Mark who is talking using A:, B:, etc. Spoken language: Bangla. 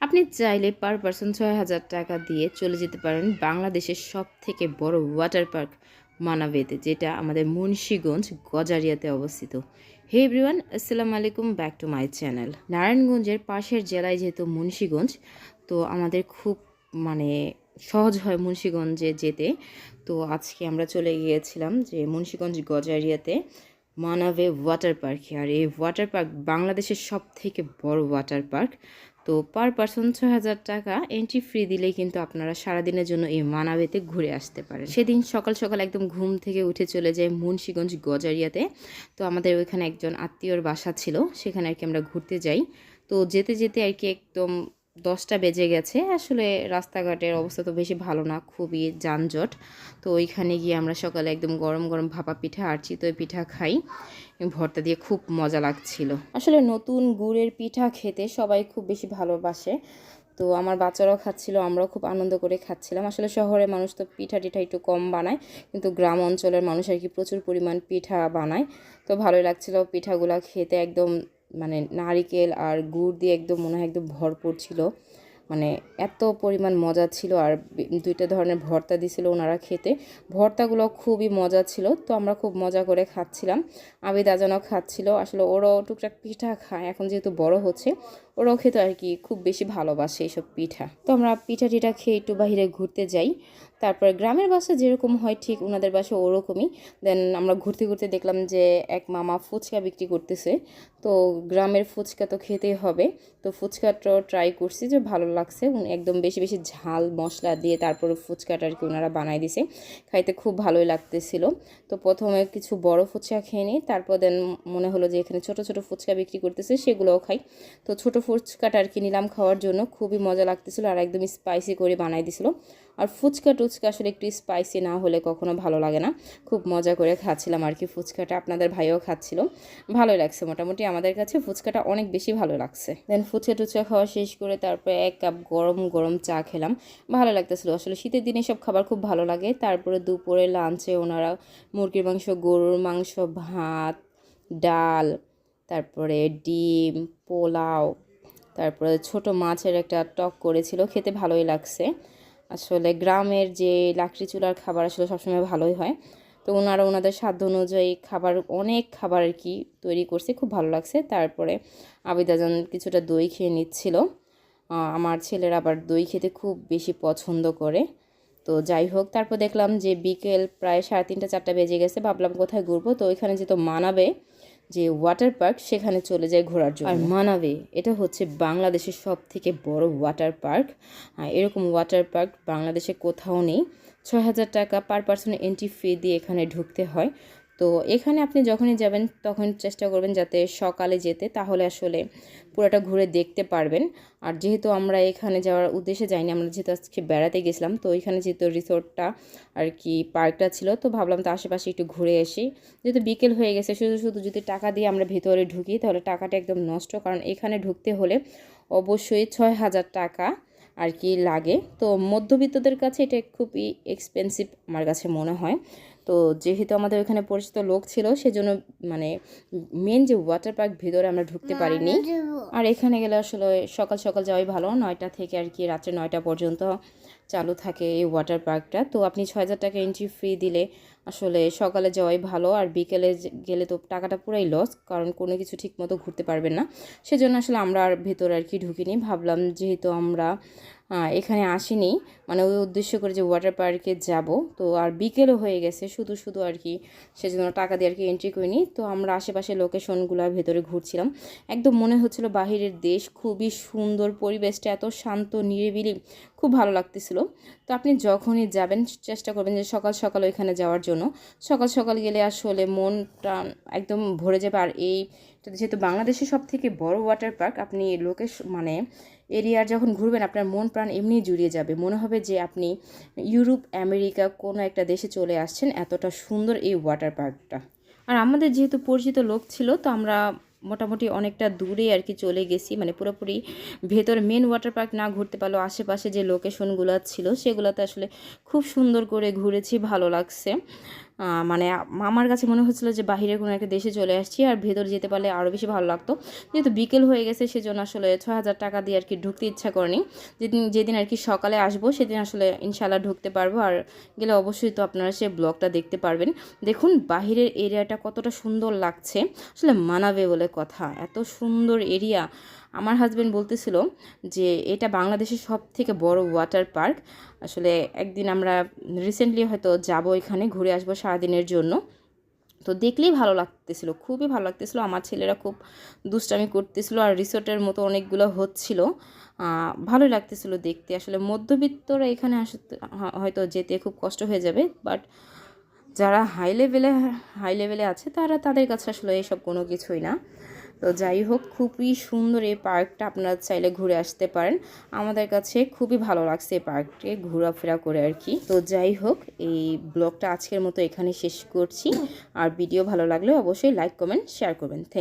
A: আপনি চাইলে পার পার্সন ছয় হাজার টাকা দিয়ে চলে যেতে পারেন বাংলাদেশের সব থেকে বড় ওয়াটার পার্ক মানাবেতে, যেটা আমাদের মুন্সীগঞ্জ গজারিয়াতে অবস্থিত। হে এভরিওয়ান আসসালামু আলাইকুম ব্যাক টু মাই চ্যানেল নারায়ণগঞ্জের পাশের জেলায় যেহেতু মুন্সীগঞ্জ, তো আমাদের খুব মানে সহজ হয় মুন্সীগঞ্জে যেতে। তো আজকে আমরা চলে গিয়েছিলাম যে মুন্সীগঞ্জ গজারিয়াতে মানাবে ওয়াটার পার্কে। আর এই ওয়াটার পার্ক বাংলাদেশের সব থেকে বড় ওয়াটার পার্ক। তো পার পার্সন ছ হাজার টাকা এন্ট্রি ফ্রি দিলেই কিন্তু আপনারা সারাদিনের জন্য এই মানাবেতে ঘুরে আসতে পারেন। সেদিন সকাল সকাল একদম ঘুম থেকে উঠে চলে যায় মুন্সীগঞ্জ গজারিয়াতে। তো আমাদের ওইখানে একজন আত্মীয়র বাসা ছিল, সেখানে আর কি আমরা ঘুরতে যাই। তো যেতে যেতে আর কি একদম দশটা বেজে গেছে। আসলে রাস্তাঘাটের অবস্থা তো বেশি ভালো না, খুবই যানজট। তো ওইখানে গিয়ে আমরা সকালে একদম গরম গরম ভাপা পিঠা আর চিতই পিঠা খাই। ভর্তা দিয়ে খুব মজা লাগছিল। আসলে নতুন গুড়ের পিঠা খেতে সবাই খুব বেশি ভালোবাসে। তো আমার বাচ্চারাও খাচ্ছিল, আমরাও খুব আনন্দ করে খাচ্ছিলাম। আসলে শহরের মানুষ তো পিঠা টিঠা একটু কম বানায়, কিন্তু গ্রাম অঞ্চলের মানুষ আর কি প্রচুর পরিমাণ পিঠা বানায়। তো ভালোই লাগছিল পিঠাগুলা খেতে, একদম মানে নারিকেল আর গুড় দিয়ে একদম মনে হয় একদম ভরপুর ছিল। মানে এত পরিমাণ মজা ছিল আর দুইটা ধরনের ভর্তা দিছিল ওনারা খেতে। ভর্তাগুলো খুবই মজা ছিল, তো আমরা খুব মজা করে খাচ্ছিলাম। আবিদ আজানও খাচ্ছিল। আসলে ওরও টুকটাক পিঠা খায়, এখন যেহেতু বড় হচ্ছে ওরাও খেতে আর কি খুব বেশি ভালোবাসে এইসব পিঠা। তো আমরা পিঠা টিঠা খেয়ে একটু বাইরে ঘুরতে যাই। তারপর গ্রামের বাসা যেরকম হয় ঠিক ওনাদের বাসা ওরকমই। দেন আমরা ঘুরতে ঘুরতে দেখলাম যে এক মামা ফুচকা বিক্রি করতেছে। তো গ্রামের ফুচকা তো খেতেই হবে। তো ফুচকাটাও ট্রাই করছি যে ভালো লাগছে। একদম বেশি বেশি ঝাল, মশলা দিয়ে তারপরে ফুচকাটা আর কি ওনারা বানাই দিছে। খাইতে খুব ভালোই লাগতেছিল। তো প্রথমে কিছু বড় ফুচকা খেয়ে নিই। তারপর দেন মনে হলো যে এখানে ছোট ছোট ফুচকা বিক্রি করতেছে, সেগুলোও খাই। তো ছোট ফুচকাটা আর কি নিলাম খাওয়ার জন্য। খুবই মজা লাগতেছিল আর একদম স্পাইসি করে বানাই দিছিল। আর ফুচকা টুচকা আসলে একটু স্পাইসি না হলে কখনো ভালো লাগে না। খুব মজা করে খাচ্ছিলাম আর কি ফুচকাটা। আপনাদের ভাইও খাচ্ছিল। ভালোই লাগছে মোটামুটি। আমাদের কাছে ফুচকাটা অনেক বেশি ভালো লাগছে। দেন ফুচকা টুচকা খাওয়া শেষ করে তারপরে এক কাপ গরম গরম চা খেলাম। ভালো লাগতেছিল। আসলে শীতের দিনে সব খাবার খুব ভালো লাগে। তারপরে দুপুরে লাঞ্চে ওনারা মুরগির মাংস, গরুর মাংস, ভাত, ডাল, তারপরে ডিম, পোলাও তারপরে ছোট মাছের একটা টক করেছিল, খেতে ভালোই লাগছে। আসলে গ্রামের যে লাকড়ি চুলার খাবার আসলে সবসময় ভালোই হয়। তো ওনারা ওনাদের সাধ্য অনুযায়ী খাবার, অনেক খাবার আর কি তৈরি করছে, খুব ভালো লাগছে। তারপরে আবিদাজান কিছুটা দই খেয়ে নিচ্ছিল। আমার ছেলের আবার দই খেতে খুব বেশি পছন্দ করে। তো যাই হোক, তারপর দেখলাম যে বিকেল প্রায় সাড়ে তিনটা, চারটা বেজে গেছে, ভাবলাম কোথায় ঘুরবো? তো ওইখানে যেহেতু মানাবে। যে ওয়াটার পার্ক সেখানে চলে যায় ঘোরার জন্য। আর মানাবে, এটা হচ্ছে বাংলাদেশের সব থেকে বড় ওয়াটার পার্ক এরকম ওয়াটার পার্ক বাংলাদেশে কোথাও নেই। ছয় হাজার টাকা পার পার্সন এন্ট্রি ফি দিয়ে এখানে ঢুকতে হয়। তো এখানে আপনি যখনই যাবেন তখন চেষ্টা করবেন যাতে সকালে যেতে, তাহলে আসলে পুরোটা ঘুরে দেখতে পারবেন। আর যেহেতু আমরা এখানে যাওয়ার উদ্দেশ্যে যাইনি, আমরা যেহেতু আজকে বেড়াতে গেছিলাম, তো ওইখানে যেহেতু রিসোর্টটা আর কি পার্কটা ছিল, তো ভাবলাম তো আশেপাশে একটু ঘুরে আসি। যেহেতু বিকেল হয়ে গেছে, শুধু শুধু যদি টাকা দিয়ে আমরা ভেতরে ঢুকি, তাহলে টাকাটা একদম নষ্ট। কারণ এখানে ঢুকতে হলে অবশ্যই ছয় হাজার টাকা আর কি লাগে। তো মধ্যবিত্তদের কাছে এটা খুবই এক্সপেন্সিভ আমার কাছে মনে হয়। তো যেহেতু আমাদের ওখানে পরিচিত লোক ছিল সেজন্য মানে মেন যে ওয়াটার পার্ক ভিতরে আমরা ঢুকতে পারিনি। আর এখানে গেলে আসলে সকাল সকাল যাওয়াই ভালো নয়টা থেকে আর কি রাত্রে নয়টা পর্যন্ত চালু থাকে এই ওয়াটার পার্কটা তো আপনি ছয় হাজার টাকা এন্ট্রি ফ্রি দিলে আসলে সকালে যাওয়াই ভালো আর বিকেলে গেলে তো টাকাটা পুরাই লস কারণ কোনো কিছু ঠিক মতো ঘুরতে পারবেন না। সেজন্য আসলে আমরা আর ভেতরে আর কি ঢুকিনি। ভাবলাম যেহেতু আমরা এখানে আসিনি। মানে ওই উদ্দেশ্য করে যে ওয়াটার পার্কে যাব। তো আর বিকেলও হয়ে গেছে, শুধু শুধু আর কি সেজন্য টাকা দিয়ে আর কি এন্ট্রি করিনি। তো আমরা আশেপাশে লোকেশনগুলো ভেতরে ঘুরছিলাম। একদম মনে হচ্ছিল বাহিরের দেশ, খুবই সুন্দর পরিবেশটা, এত শান্ত, নিরিবিলি, খুব ভালো লাগতেছিল। তো আপনি যখনই যাবেন, চেষ্টা করবেন যে সকাল সকাল ওইখানে যাওয়ার জন্য। সকাল সকাল গেলে আসলে মনটা একদম ভরে যাবে। আর এই, যেহেতু বাংলাদেশের সব থেকে বড় ওয়াটার পার্ক আপনি লোকেশ মানে এরিয়ার যখন ঘুরবেন, আপনার মন প্রাণ এমনি জুড়িয়ে যাবে। মনে হবে যে আপনি ইউরোপ, আমেরিকা কোনো একটা দেশে চলে আসছেন, এতটা সুন্দর এই ওয়াটার পার্কটা আর আমাদের যেহেতু পরিচিত লোক ছিল, তো আমরা মোটামুটি অনেকটা দূরে আর কি চলে গেছি। মানে পুরোপুরি ভেতরে মেন ওয়াটার পার্ক না ঘুরতে পারলেও আশেপাশে যে লোকেশনগুলো ছিল, সেগুলোতে আসলে খুব সুন্দর করে ঘুরেছি, ভালো লাগছে। মানে আমার কাছে মনে হচ্ছিল যে বাহিরের কোনো একটা দেশে চলে আসছি আর ভেতর যেতে পারলে আরও বেশি ভালো লাগতো। যেহেতু বিকেল হয়ে গেছে, সেজন্য আসলে ছ হাজার টাকা দিয়ে আর কি ঢুকতে ইচ্ছা করেনি। যেদিন যেদিন আর কি সকালে আসব, সেদিন আসলে ইনশাল্লাহ ঢুকতে পারব। আর গেলে অবশ্যই তো আপনারা সে ব্লগটা দেখতে পারবেন। দেখুন, বাহিরের এরিয়াটা কতটা সুন্দর লাগছে। আসলে মানাবে বলে কথা। এত সুন্দর এরিয়া। আমার হাজব্যান্ড বলতেছিল যে, এটা বাংলাদেশের সব থেকে বড় ওয়াটার পার্ক আসলে একদিন আমরা রিসেন্টলি হয়তো যাব এখানে, ঘুরে আসব সারাদিনের জন্য। তো দেখলেই ভালো লাগতেছিল, খুবই ভালো লাগতেছিল। আমার ছেলেরা খুব দুষ্টামি করতেছিল আর রিসোর্টের মতো অনেকগুলো হচ্ছিল। ভালোই লাগতেছিল দেখতে। আসলে মধ্যবিত্তরা এখানে আসতে হয়তো যেতে খুব কষ্ট হয়ে যাবে বাট যারা হাই লেভেলে হাই লেভেলে আছে, তারা তাদের কাছে আসলে এসব কোনো কিছুই না। তো যাই হোক, খুবই সুন্দর এই পার্কটা আপনারা চাইলে ঘুরে আসতে পারেন। আমাদের কাছে খুবই ভালো লাগছে এই পার্কে ঘোরাফেরা করে আর কি। তো যাই হোক, এই ব্লগটা আজকের মতো এখানে শেষ করছি। আর ভিডিও ভালো লাগলে অবশ্যই লাইক, কমেন্ট, শেয়ার করবেন। থ্যাংক